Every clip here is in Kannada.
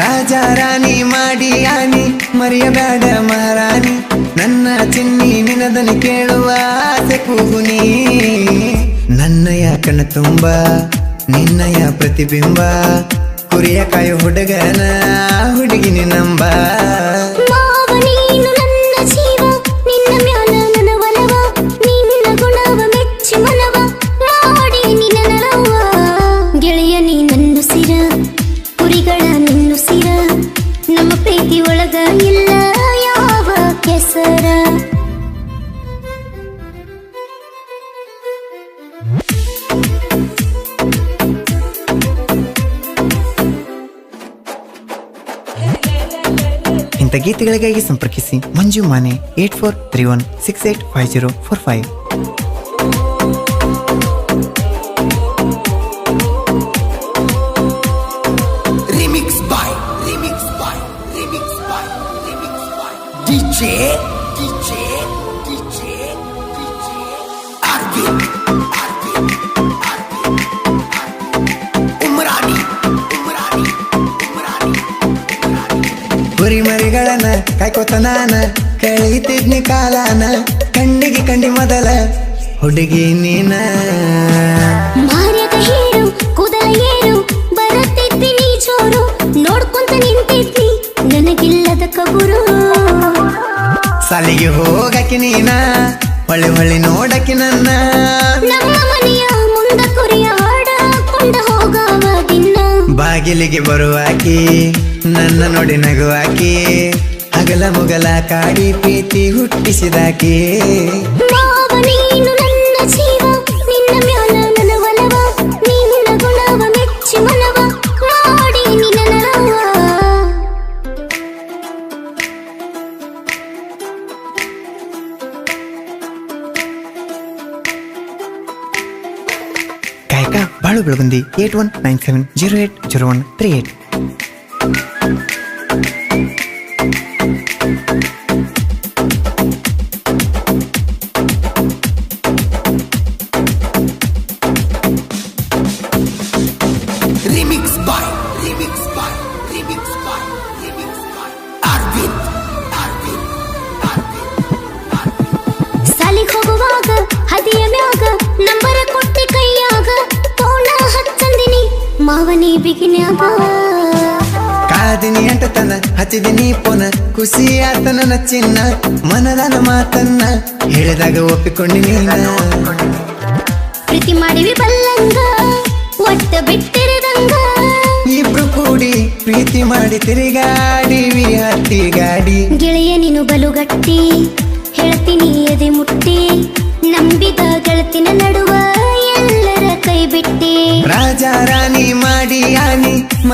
ರಾಜ ರಾಣಿ ಮಾಡಿ ಆನಿ ಮರೆಯಬೇಡ ಮಹಾರಾಣಿ, ನನ್ನ ಚಿನ್ನಿ ನಿನದನ್ನು ಕೇಳುವ ಆಸೆ ಕೂಗುನಿ. ನನ್ನಯ ಕಣ ತುಂಬ, ನಿನ್ನಯ ಪ್ರತಿಬಿಂಬ, ಕುರಿಯ ಕಾಯು ಹುಡುಗನ ಹುಡುಗಿನಿ ನಂಬ. ಇಂಥ ಗೀತೆಗಳಿಗಾಗಿ ಸಂಪರ್ಕಿಸಿ Manju Mane eight four three one six eight five zero four five Remix by Remix by Remix by Remix by DJ ಕಾಯ್ಕೋತ ನಾನ ಕಳೀತಿದ್ನಿ ಕಾಲಾನ ಕಣ್ಣಿಗೆ ಕಂಡಿ ಮೊದಲ ಹುಡುಗಿ ನೀನ. ಮಾರ್ಯದ ಹೇರು ಕೂದಲ ಏರು ಬರತ್ತಿದ್ದಿ ನೀ ಜೋರು ನೋಡ್ಕೊಂತ ನಿಂತಿದ್ದಿ ನನಗಿಲ್ಲದ ಕಬುರು ಸಾಲಿಗೆ ಹೋಗಕ್ಕೆ ನೀನ ಹೊಳ್ಳಿ ಹೊಳ್ಳಿ ನೋಡಕ್ಕೆ ನನ್ನ. ನಮ್ಮ ಮನೆಯ ಮುಂದ ಕುರಿಯ ಆಡಕೊಂಡ ಹೋಗವ ದಿನ. ಬಾಗಿಲಿಗೆ ಬರುವಾಕಿ ನನ್ನ ನೋಡಿ ನಗುವಾಕಿ ಹಗಲ ಮುಗಲ ಕಾಡಿ ಪ್ರೀತಿ ಹುಟ್ಟಿಸಿದಾಕಿ ಮಾವ ನೀನು ನನ್ನ ಜೀವ ನಿನ್ನ ಮ್ಯಾಲ ನನ್ನ ಒಲವ ನಿನ್ನ ಗುಣವ ಮೆಚ್ಚಿ ಮನವ ಮಾಡಿ ನಿನ್ನ ಬಿಗಿನ್ಯಾಗ ಕಾದಿನಿ ಅಂಟತನ ಹಚ್ಚಿದಿನಿ ಪೋನ ಖುಷಿ ಆತನ ಚಿನ್ನ ಮನದನ ಮಾತನ್ನ ಹೇಳಿದಾಗ ಒಪ್ಪಿಕೊಂಡಿ ನೀನ. ಪ್ರೀತಿ ಮಾಡಿವಿ ಬಲ್ಲಂಗ ಒಟ್ಟ ಬಿಟ್ಟಿರದಂಗ. ಇಬ್ರು ಕೂಡಿ ಪ್ರೀತಿ ಮಾಡಿ ತಿರುಗಾಡಿವಿ ಹತ್ತಿ ಗಾಡಿ ಗೆಳೆಯ ನೀನು ಬಲುಗಟ್ಟಿ ಹೇಳ್ತೀನಿ ಎದೆ ಮುಟ್ಟಿ.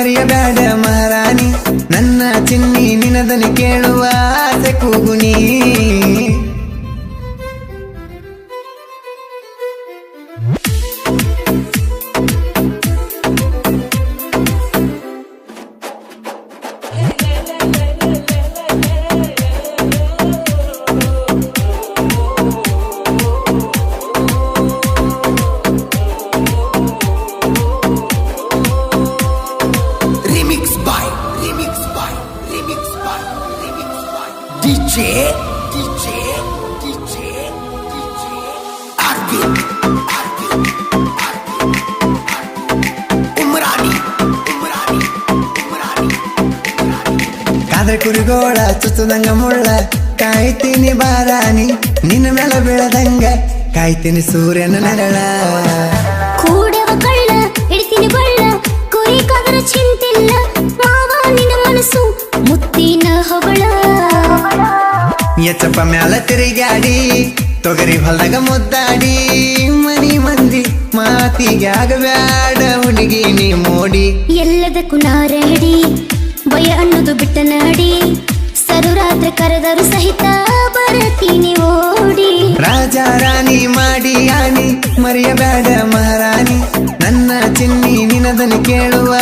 ಮರೆಯಬೇಡ ಮಹಾರಾಣಿ. ನನ್ನ ಚಿನ್ನಿ ನಿನದನ್ನು ಕೇಳುವ ಆಸೆ ಕೂಗುನಿ Remix by Remix by DJ DJ DJ DJ Arvin Arvin Arvin Umrani Umrani Umrani ಕಾದ್ರ ಕುರಿಗೋಳ ಚುಚ್ಚದಂಗ ಮುಳ್ಳ ಕಾಯ್ತೀನಿ ಬಾರಾಣಿ ನಿನ್ನ ಮೇಲೆ ಬೀಳದಂಗ ಕಾಯ್ತೀನಿ ಸೂರ್ಯನ ನೆರಳ ಕೂಡವ ಕಳ್ಳ ಇಡ್ತೀನಿ ಬಳ್ಳ ಕುರಿ ಕದರ ಚಿಂತಿಲ್ಲ ಮಾವ ನಿನ್ನ ಮನಸ್ಸು ಹೊಗಳ. ಎಚ್ಚಪ್ಪ ಮ್ಯಾಲ ತಿರುಗಾಡಿ ತೊಗರಿ ಹೊಲದಾಗ ಮುದ್ದಾಡಿ ಮನಿ ಮಂದಿ ಮಾತಿಗೆ ಬ್ಯಾಡ ಹುಡುಗಿ ನೀ ಮೋಡಿ. ಎಲ್ಲದಕ್ಕೂ ನಾರಡಿ ಭಯ ಅನ್ನೋದು ಬಿಟ್ಟ ನಾಡಿ. ಸರುರಾತ್ರ ಕರೆದರು ಸಹಿತ ಬರತೀನಿ ಓಡಿ. ರಾಜ ರಾಣಿ ಮಾಡಿ ಆನಿ ಮರೆಯಬೇಡ ಮಹಾರಾಣಿ. ನನ್ನ ಚಿನ್ನಿ ನಿನದನ್ನು ಕೇಳುವ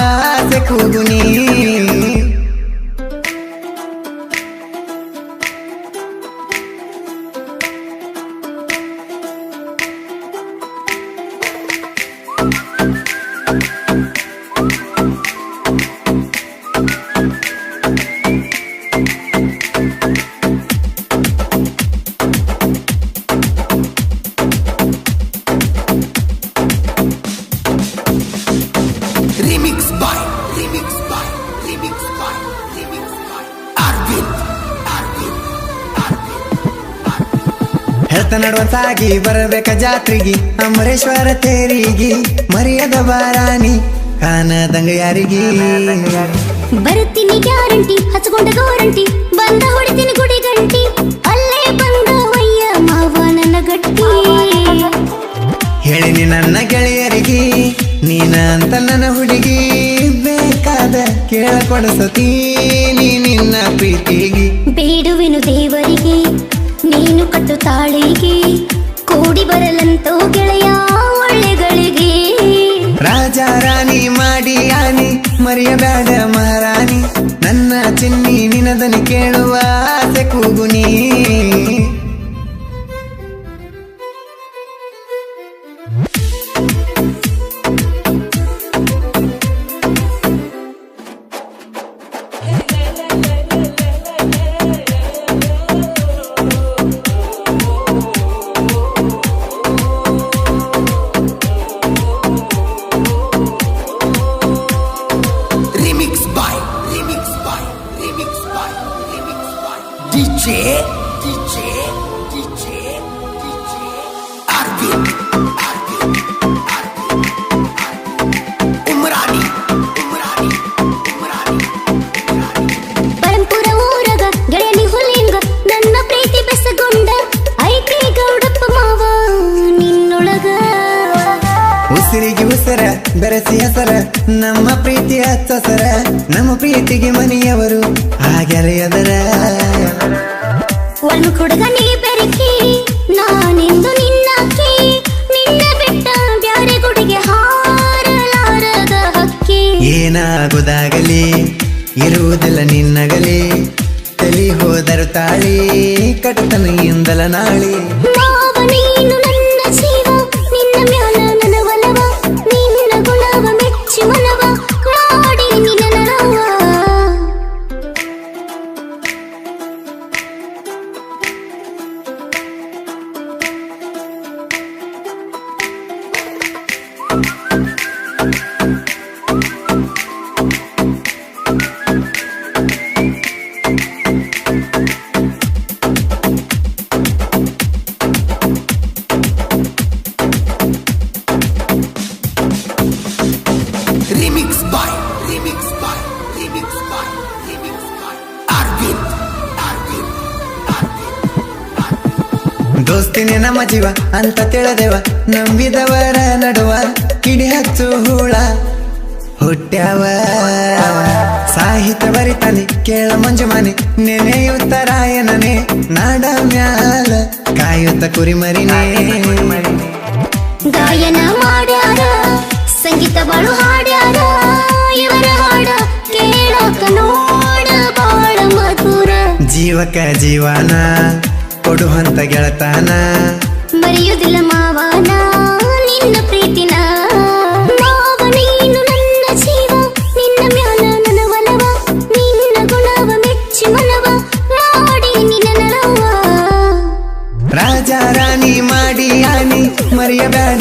ಹೇಳ್ತ ನಡುವಂತಾಗಿ ಬರಬೇಕ ಜಾತ್ರೆಗಿ. ಅಮರೇಶ್ವರ ತೇರಿಗೆ ಮರ್ಯಾದ ಬಾರಾಣಿ ಕಾನದಂಗ ಯಾರಿಗಿ? ಬರುತ್ತೀನಿ ಗ್ಯಾರಂಟಿ ಹಚ್ಕೊಂಡ ಗೋರಂಟಿ ಬಂದ ಹೊಡಿತೀನಿ ಗುಡಿ ಗಂಟಿ ಅಲ್ಲೇ ಬಂದ ಮಯ್ಯ ಮಾವ ನನ್ನ ಗಟ್ಟಿ. ಹೇಳಿನಿ ನನ್ನ ಗೆಳೆಯರಿಗಿ ನೀನ ಅಂತ ನನ್ನ ಹುಡುಗಿ ಬೇಕಾದ ಕೇಳಕೊಡಿಸತೀ ನಿನ್ನ ಪ್ರೀತಿಗೆ. ಬೇಡುವೆನು ದೇವರಿಗೆ ಕಟ್ಟು ತಾಳಿಗೆ, ಕೂಡಿ ಬರಲಂತೋ ಗೆಳೆಯ ಒಳ್ಳೆಗಳಿಗೆ. ರಾಜ ರಾಣಿ ಮಾಡಿ ಆನೆ, ಮರೆಯಬೇಡ ಮಹಾರಾಣಿ, ನನ್ನ ಚಿನ್ನಿ ನಿನದನಿ ಕೇಳುವ ಬೆಸಗೊಂಡ ಐತಿ ಗೌಡಪ್ಪ ಮಾವ ನಿನ್ನೊಳಗ. ಉಸಿರಿಗೆ ಉಸರ ಬೆರೆಸಿ ಹೆಸರ ನಮ್ಮ ಪ್ರೀತಿಯ ಏನಾಗುದಾಗಲಿ ಇರುವುದಿಲ್ಲ ನಿನ್ನಗಲಿ. ತಲಿ ಹೋದರು ತಾಳಿ ಕಟ್ಟನೆಯಿಂದಲ ನಾಳಿ. ನಮ್ಮ ಜೀವ ಅಂತ ತಿಳದೆವ ನಂಬಿದವರ ನಡುವ ಕಿಡಿ ಹಚ್ಚು ಹೂಳ. ಹುಟ್ಟ್ಯಾವ. ಸಾಹಿತ್ಯ ಬರಿತಾನೆ ಕೇಳ ಮಂಜು ಮನೆ ನೆನೆಯುತ್ತರಾಯನನೆ ನಾಡ ಮ್ಯಾಲ ಕಾಯುತ್ತ ಕುರಿಮರಿನೇ. ಗಾಯನ ಮಾಡ್ಯಾರ ಸಂಗೀತ ಬಾಳು ಹಾಡ್ಯಾರ ಇವರ ಹಾಡ ಕೇಳಕ ನೋಡ ಬಾಳ ಮಧುರ. ಜೀವಕ ಜೀವನ ಕೊಡುವಂತ ಗೆಳತಾನ. ಮರೆಯುವುದಿಲ್ಲ ಮಾವನ ನಿನ್ನ ಪ್ರೀತಿನ ಮಾವ ನೀನು ನನ್ನ ಜೀವ ನಿನ್ನ ಮ್ಯಾಲ ನನ್ನ ಒಲವ ನಿನ್ನ ಗುಣವ ಮೆಚ್ಚಿ ಮನವ ಮಾಡಿ ನಿನ್ನ ನರವ ರಾಜ ರಾಣಿ ಮಾಡಿ ಆನಿ ಮರೆಯಬೇಡ